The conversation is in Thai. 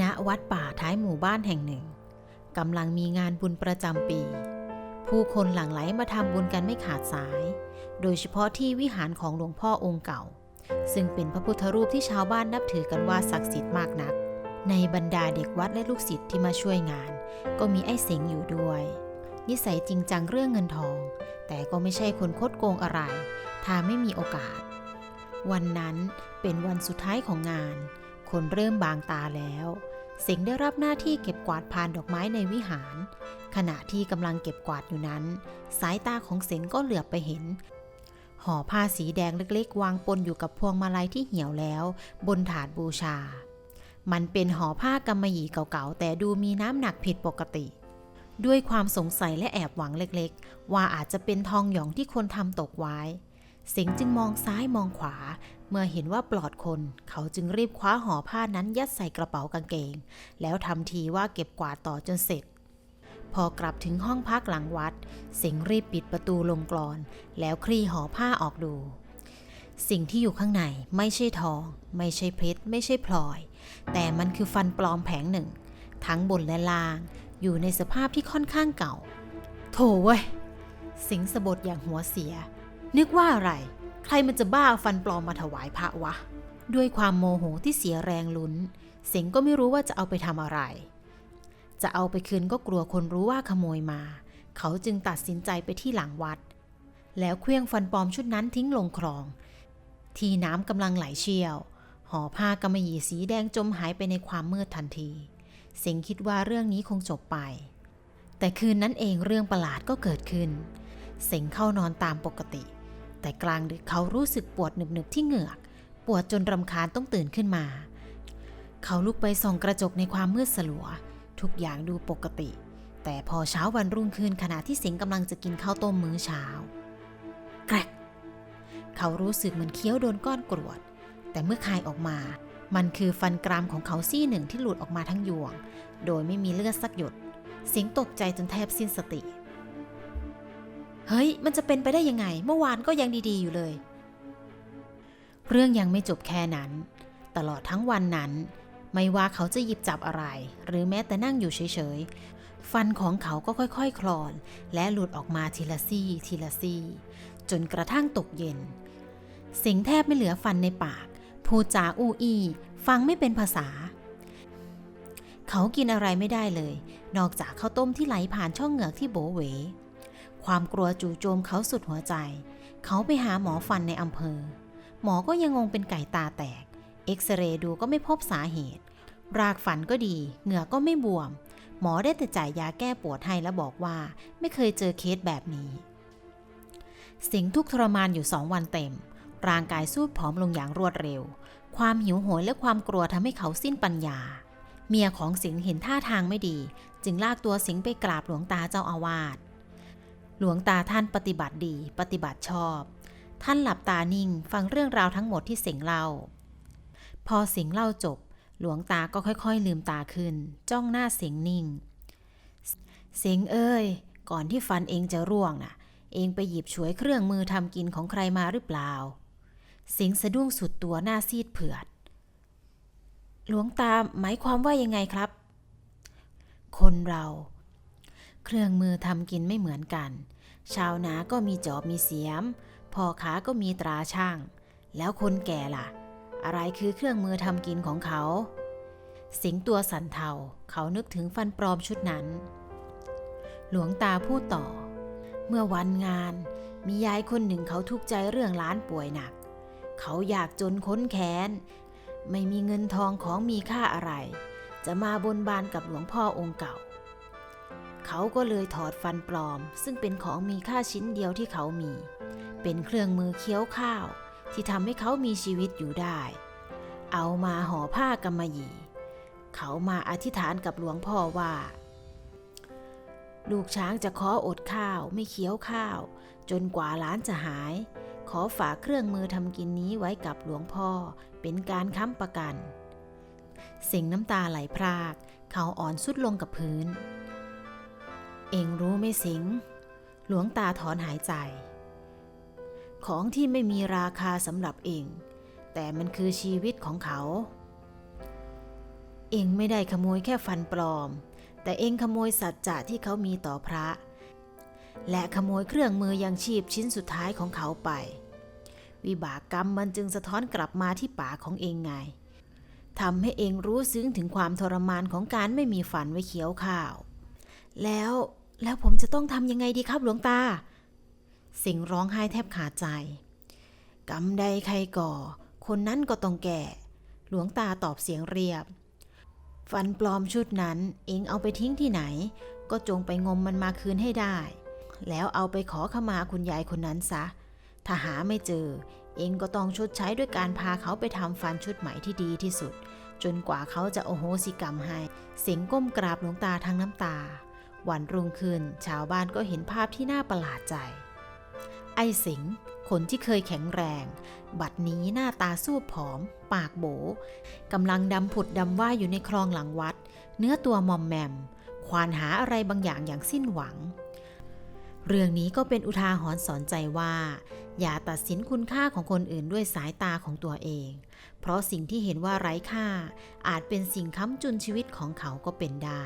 ณวัดป่าท้ายหมู่บ้านแห่งหนึ่งกำลังมีงานบุญประจำปี ผู้คนหลั่งไหลมาทำบุญกันไม่ขาดสาย โดยเฉพาะที่วิหารของหลวงพ่อองค์เก่า ซึ่งเป็นพระพุทธรูปที่ชาวบ้านนับถือกันว่าศักดิ์สิทธิ์มากนัก ในบรรดาเด็กวัดและลูกศิษย์ที่มาช่วยงาน ก็มีไอ้เสงอยู่ด้วย นิสัยจริงจังเรื่องเงินทอง แต่ก็ไม่ใช่คนคดโกงอะไรถ้าไม่มีโอกาส วันนั้นเป็นวันสุดท้ายของงาน คนเริ่มบางตาแล้วเสิงได้รับหน้าที่เก็บกวาดพานดอกไม้ในวิหาร ขณะที่กำลังเก็บกวาดอยู่นั้น สายตาของเสิงก็เหลือบไปเห็น ห่อผ้าสีแดงเล็กๆ วางปนอยู่กับพวงมาลัยที่เหี่ยวแล้ว บนถาดบูชา มันเป็นห่อผ้ากำมะหยี่เก่าๆ แต่ดูมีน้ำหนักผิดปกติด้วยความสงสัยและแอบหวังเล็กๆ ว่าอาจจะเป็นทองหยองที่คนทำตกไว้ สิงจึงมองซ้ายมองขวา เมื่อเห็นว่าปลอดคน เขาจึงรีบคว้าห่อผ้านั้นยัดใส่กระเป๋ากางเกง แล้วทำทีว่าเก็บกวาดต่อจนเสร็จ พอกลับถึงห้องพักหลังวัด สิงห์รีบปิดประตูลงกรอน แล้วคลี่ห่อผ้าออกดู สิ่งที่อยู่ข้างในไม่ใช่ทอง ไม่ใช่เพชรไม่ใช่พลอย แต่มันคือฟันปลอมแผงหนึ่ง ทั้งบนและล่าง อยู่ในสภาพที่ค่อนข้างเก่า โถเว้ย สิงห์สะบดอย่างหัวเสีย นึกว่าอะไร ใครมันจะบ้าเอาฟันปลอมมาถวายพระวะ ด้วยความโมโหที่เสียแรงลุ้น เสงก็ไม่รู้ว่าจะเอาไปทำอะไร จะเอาไปคืนก็กลัวคนรู้ว่าขโมยมา เขาจึงตัดสินใจไปที่หลังวัด แล้วเคลื่องฟันปลอมชุดนั้นทิ้งลงคลอง ที่น้ำกำลังไหลเชี่ยวห่อผ้ากำมะหยี่สีแดงจมหายไปในความมืดทันที เสงคิดว่าเรื่องนี้คงจบไป แต่คืนนั้นเองเรื่องประหลาดก็เกิดขึ้น เสงเข้านอนตามปกติ แต่กลางดึกเขารู้สึกปวดหนึบๆที่เหงือก ปวดจนรำคาญต้องตื่นขึ้นมา เขาลุกไปส่องกระจกในความมืดสลัว ทุกอย่างดูปกติ แต่พอเช้าวันรุ่งขึ้นขณะที่สิงกำลังจะกินข้าวต้มมื้อเช้า แกรกเขารู้สึกเหมือนเคี้ยวโดนก้อนกรวด แต่เมื่อคายออกมา มันคือฟันกรามของเขาซี่หนึ่งที่หลุดออกมาทั้งยวง โดยไม่มีเลือดสักหยด สิงตกใจจนแทบสิ้นสติ เฮ้ย มันจะเป็นไปได้ยังไง เมื่อวานก็ยังดีๆอยู่เลย เรื่องยังไม่จบแค่นั้น ตลอดทั้งวันนั้น ไม่ว่าเขาจะหยิบจับอะไร หรือแม้แต่นั่งอยู่เฉยๆ ฟันของเขาก็ค่อยๆคคลอน และหลุดออกมาทีละซี่ ทีละซี่ จนกระทั่งตกเย็น สิงแทบไม่เหลือฟันในปาก พูดจาอู้อี้ ฟังไม่เป็นภาษา เขากินอะไรไม่ได้เลย นอกจากข้าวต้มที่ไหลผ่านช่องเหงือกที่โบเว ความกลัวจู่โจมเขาสุดหัวใจ เขาไปหาหมอฟันในอำเภอ หมอก็ยังงงเป็นไก่ตาแตก เอ็กซเรย์ดูก็ไม่พบสาเหตุ รากฝันก็ดี เหงื่อก็ไม่บวม หมอได้แต่จ่ายยาแก้ปวดให้และบอกว่า ไม่เคยเจอเคสแบบนี้ สิงห์ทุกข์ทรมานอยู่สองวันเต็ม ร่างกายสู้ผอมลงอย่างรวดเร็ว ความหิวโหยและความกลัวทำให้เขาสิ้นปัญญาเมียของสิงห์เห็นท่าทางไม่ดี จึงลากตัวสิงห์ไปกราบหลวงตาเจ้าอาวาส หลวงตาท่านปฏิบัติดีปฏิบัติชอบ ท่านหลับตานิ่งฟังเรื่องราวทั้งหมดที่สิงเล่า พอสิงเล่าจบ หลวงตาก็ค่อยๆ ลืมตาขึ้น จ้องหน้าสิงนิ่งสิงเอ้ย ก่อนที่ฟันเองจะร่วงน่ะ เองไปหยิบฉวยเครื่องมือทำกินของใครมาหรือเปล่าสิงสะดุ้งสุดตัวหน้าซีดเผือด หลวงตาหมายความว่ายังไงครับ คนเราเครื่องมือทำกินไม่เหมือนกัน ชาวนาก็มีจอบมีเสียมพ่อค้าก็มีตราช่าง แล้วคนแก่ล่ะ อะไรคือเครื่องมือทำกินของเขา สิงตัวสันเทาเขานึกถึงฟันปลอมชุดนั้น หลวงตาพูดต่อ เมื่อวันงาน มียายคนหนึ่งเขาทุกข์ใจเรื่องร้านป่วยหนัก เขาอยากจนค้นแค้น ไม่มีเงินทองของมีค่าอะไร จะมาบนบานกับหลวงพ่อองค์เก่า เขาก็เลยถอดฟันปลอม ซึ่งเป็นของมีค่าชิ้นเดียวที่เขามี เป็นเครื่องมือเคี้ยวข้าว ที่ทำให้เขามีชีวิตอยู่ได้ เอามาห่อผ้ากำมะหยี่ เขามาอธิษฐานกับหลวงพ่อว่า ลูกช้างจะขออดข้าวไม่เคี้ยวข้าว จนกว่าล้านจะหาย ขอฝากเครื่องมือทำกินนี้ไว้กับหลวงพ่อเป็นการค้ำประกันสิงน้ำตาไหลพราก เขาอ่อนสุดลงกับพื้น เองรู้ไหมสิง หลวงตาถอนหายใจ ของที่ไม่มีราคาสำหรับเอง แต่มันคือชีวิตของเขา เองไม่ได้ขโมยแค่ฟันปลอม แต่เองขโมยสัจจะที่เขามีต่อพระ และขโมยเครื่องมือยังชีพชิ้นสุดท้ายของเขาไป วิบากกรรมมันจึงสะท้อนกลับมาที่ป่าของเองไงทำให้เองรู้ซึ้งถึงความทรมานของการไม่มีฟันไว้เคี้ยวข้าว แล้ว แล้วผมจะต้องทำยังไงดีครับหลวงตา สิงร้องไห้แทบขาดใจ กรรมใดใครก่อ คนนั้นก็ต้องแก่ หลวงตาตอบเสียงเรียบ ฟันปลอมชุดนั้น เองเอาไปทิ้งที่ไหน ก็จงไปงมมันมาคืนให้ได้ แล้วเอาไปขอขมาคุณยายคนนั้นซะ ถ้าหาไม่เจอ เองก็ต้องชดใช้ด้วยการพาเขาไปทำฟันชุดใหม่ที่ดีที่สุด จนกว่าเขาจะโอโหสิกรรมให้ เสียงก้มกราบหลวงตาทั้งน้ำตา วันรุ่งขึ้นชาวบ้านก็เห็นภาพที่น่าประหลาดใจ ไอ้สิงห์คนที่เคยแข็งแรง บัดนี้หน้าตาสู้ผอม ปากโบกำลังดำผุดดำว่ายอยู่ในคลองหลังวัด เนื้อตัวมอมแมม ควานหาอะไรบางอย่างอย่างสิ้นหวัง เรื่องนี้ก็เป็นอุทาหรณ์สอนใจว่า อย่าตัดสินคุณค่าของคนอื่นด้วยสายตาของตัวเอง เพราะสิ่งที่เห็นว่าไร้ค่า อาจเป็นสิ่งค้ำจุนชีวิตของเขาก็เป็นได้